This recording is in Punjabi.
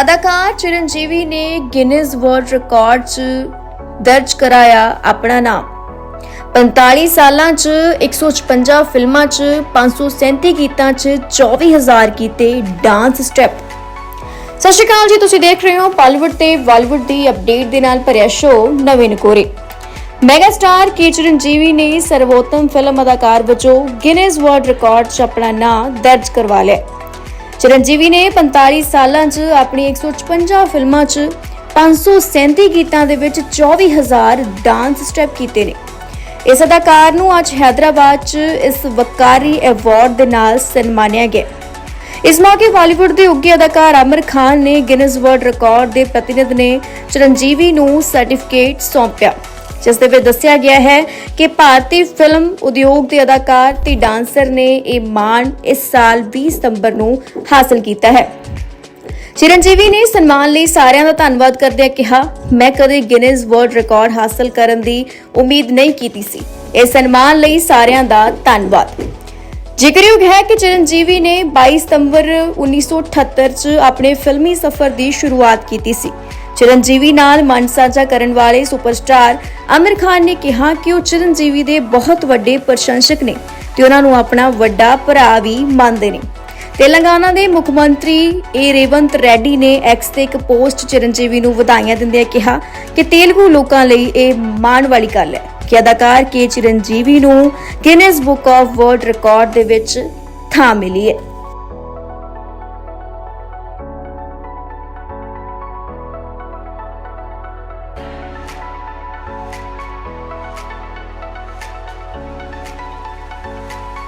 ਅਦਾਕਾਰ ਚਿਰੰਜੀਵੀ ਨੇ ਗਿਨੀਜ਼ ਵਰਲਡ ਰਿਕਾਰਡ 'ਚ ਦਰਜ ਕਰਾਇਆ ਆਪਣਾ ਨਾਮ। 45 ਸਾਲਾਂ 'ਚ 156 ਫਿਲਮਾਂ 'ਚ 537 ਗੀਤਾਂ 'ਚ 24000 ਕੀਤੇ ਡਾਂਸ ਸਟੈਪ। ਸਤਿ ਸ਼੍ਰੀ ਅਕਾਲ ਜੀ, ਤੁਸੀਂ ਦੇਖ ਰਹੇ ਹੋ ਪਾਲੀਵੁੱਡ ਤੇ ਬਾਲੀਵੁੱਡ ਦੀ ਅਪਡੇਟ ਦੇ ਨਾਲ ਭਰਿਆ ਸ਼ੋਅ ਨਵੇਂ ਨਕੋਰੇ। ਮੈਗਾ ਸਟਾਰ ਕੇ ਚਿਰੰਜੀਵੀ ਨੇ ਸਰਵੋਤਮ ਫਿਲਮ ਅਦਾਕਾਰ ਵਜੋਂ ਗਿਨੀਜ਼ ਵਰਲਡ ਰਿਕਾਰਡ 'ਚ ਆਪਣਾ ਨਾਮ ਦਰਜ ਕਰਵਾ ਲਿਆ। ਚਰਨਜੀਵੀ ਨੇ 45 ਸਾਲਾਂ 'ਚ ਆਪਣੀ 156 ਫਿਲਮਾਂ 'ਚ 537 ਗੀਤਾਂ ਦੇ ਵਿੱਚ 24000 ਡਾਂਸ ਸਟੈਪ ਕੀਤੇ ਨੇ। ਇਸ ਅਦਾਕਾਰ ਨੂੰ ਅੱਜ ਹੈਦਰਾਬਾਦ 'ਚ ਇਸ ਵਕਾਰੀ ਅਵਾਰਡ ਦੇ ਨਾਲ ਸਨਮਾਨਿਆ ਗਿਆ। ਇਸ ਮੌਕੇ ਬਾਲੀਵੁੱਡ ਦੇ ਉੱਘੇ ਅਦਾਕਾਰ ਆਮਿਰ ਖਾਨ ਨੇ ਗਿਨੀਜ਼ ਵਰਲਡ ਰਿਕਾਰਡ ਦੇ ਪ੍ਰਤੀਨਿਧ ਨੇ ਚਰਨਜੀਵੀ ਨੂੰ ਸਰਟੀਫਿਕੇਟ ਸੌਂਪਿਆ। ਜਿਸ ਦੇ ਵਿੱਚ ਦੱਸਿਆ ਗਿਆ ਹੈ ਕਿ ਭਾਰਤੀ ਫਿਲਮ ਉਦਯੋਗ ਦੇ ਅਦਾਕਾਰ ਤੇ ਡਾਂਸਰ ਨੇ ਇਹ ਮਾਣ ਇਸ ਸਾਲ 20 ਸਤੰਬਰ ਨੂੰ ਹਾਸਲ ਕੀਤਾ ਹੈ। ਚਿਰੰਜੀਵੀ ਨੇ ਸਨਮਾਨ ਲਈ ਸਾਰਿਆਂ ਦਾ ਧੰਨਵਾਦ ਕਰਦਿਆਂ ਕਿਹਾ, ਮੈਂ ਕਦੇ ਗਿਨੀਜ਼ ਵਰਲਡ ਰਿਕਾਰਡ ਹਾਸਲ ਕਰਨ ਦੀ ਉਮੀਦ ਨਹੀਂ ਕੀਤੀ ਸੀ। ਇਹ ਸਨਮਾਨ ਲਈ ਸਾਰਿਆਂ ਦਾ ਧੰਨਵਾਦ। ਜ਼ਿਕਰਯੋਗ ਹੈ ਕਿ ਚਿਰੰਜੀਵੀ ਨੇ 22 ਸਤੰਬਰ 1978 ਚ ਆਪਣੇ ਫਿਲਮੀ ਸਫ਼ਰ ਦੀ ਸ਼ੁਰੂਆਤ ਕੀਤੀ ਸੀ। ਚਿਰੰਜੀਵੀ ਨਾਲ ਮਨ ਸਾਂਝਾ ਕਰਨ ਵਾਲੇ ਸੁਪਰਸਟਾਰ ਆਮਿਰ ਖਾਨ ਨੇ ਕਿਹਾ ਕਿ ਉਹ ਚਿਰੰਜੀਵੀ ਦੇ ਬਹੁਤ ਵੱਡੇ ਪ੍ਰਸ਼ੰਸਕ ਨੇ ਤੇ ਉਹਨਾਂ ਨੂੰ ਆਪਣਾ ਵੱਡਾ ਭਰਾ ਵੀ ਮੰਨਦੇ ਨੇ। ਤੇਲੰਗਾਨਾ ਦੇ ਮੁੱਖ ਮੰਤਰੀ ਏ ਰੇਵੰਤ ਰੈਡੀ ਨੇ ਐਕਸ ਤੇ ਇੱਕ ਪੋਸਟ ਚਿਰੰਜੀਵੀ ਨੂੰ ਵਧਾਈਆਂ ਦਿੰਦਿਆਂ ਕਿਹਾ ਕਿ ਤੇਲਗੂ ਲੋਕਾਂ ਲਈ ਇਹ ਮਾਣ ਵਾਲੀ ਗੱਲ ਹੈ ਕਿ ਅਦਾਕਾਰ ਕੇ ਚਿਰੰਜੀਵੀ ਨੂੰ Guinness book of world record ਦੇ ਵਿੱਚ ਥਾਂ ਮਿਲੀ ਹੈ।